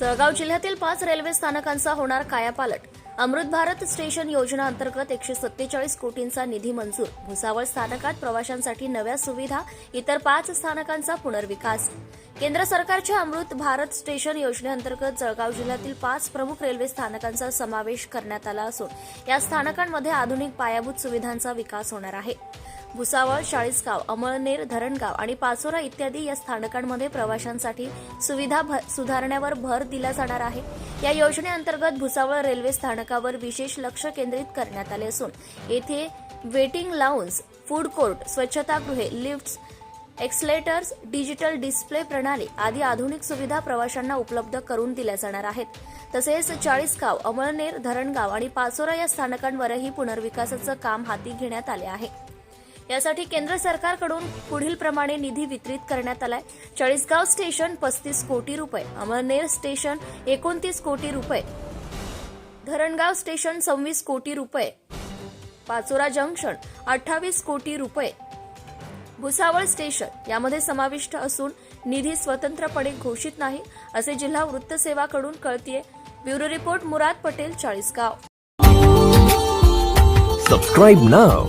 जळगाव जिल्ह्यातील पाच रेल्वे स्थानकांचा होणार कायापालट. अमृत भारत स्टेशन योजना अंतर्गत एकशे सत्तेचाळीस कोटींचा निधी मंजूर. भुसावळ स्थानकात प्रवाशांसाठी नव्या सुविधा इतर पाच स्थानकांचा पुनर्विकास. केंद्र सरकारच्या अमृत भारत स्टेशन योजनेअंतर्गत जळगाव जिल्ह्यातील पाच प्रमुख रेल्वे स्थानकांचा समावेश करण्यात आला असून या स्थानकांमध्ये आधुनिक पायाभूत सुविधांचा विकास होणार आहे. भुसावळ चाळीसगाव अमळनेर धरणगाव आणि पाचोरा इत्यादी या स्थानकांमध्ये प्रवाशांसाठी सुविधा सुधारण्यावर भर दिला जाणार आहे. या योजनेअंतर्गत भुसावळ रेल्वे स्थानकावर विशेष लक्ष केंद्रित करण्यात आले असून येथे वेटिंग लाऊन्स फूड कोर्ट स्वच्छतागृहे लिफ्ट्स एक्सलेटर्स डिजिटल डिस्प्ले प्रणाली आदी आधुनिक सुविधा प्रवाशांना उपलब्ध करून दिल्या जाणार आहेत. तसेच चाळीसगाव अमळनेर धरणगाव आणि पाचोरा या स्थानकांवरही पुनर्विकासाचं काम हाती घेण्यात आले आहे. यासाठी केंद्र सरकारकडून पुढील प्रमाणे निधी वितरित करण्यात आलाय. चाळीसगाव स्टेशन पस्तीस कोटी रुपये अमळनेर स्टेशन एकोणतीस कोटी रुपये धरणगाव स्टेशन सव्वीस कोटी रुपये पाचोरा जंक्शन अठ्ठावीस कोटी रुपये भुसावळ स्टेशन यामध्ये समाविष्ट असून निधी स्वतंत्रपणे घोषित नाही असे जिल्हा वृत्तसेवाकडून कळतीये. Bureau report Murad Patel Chalisgaon. Subscribe नाव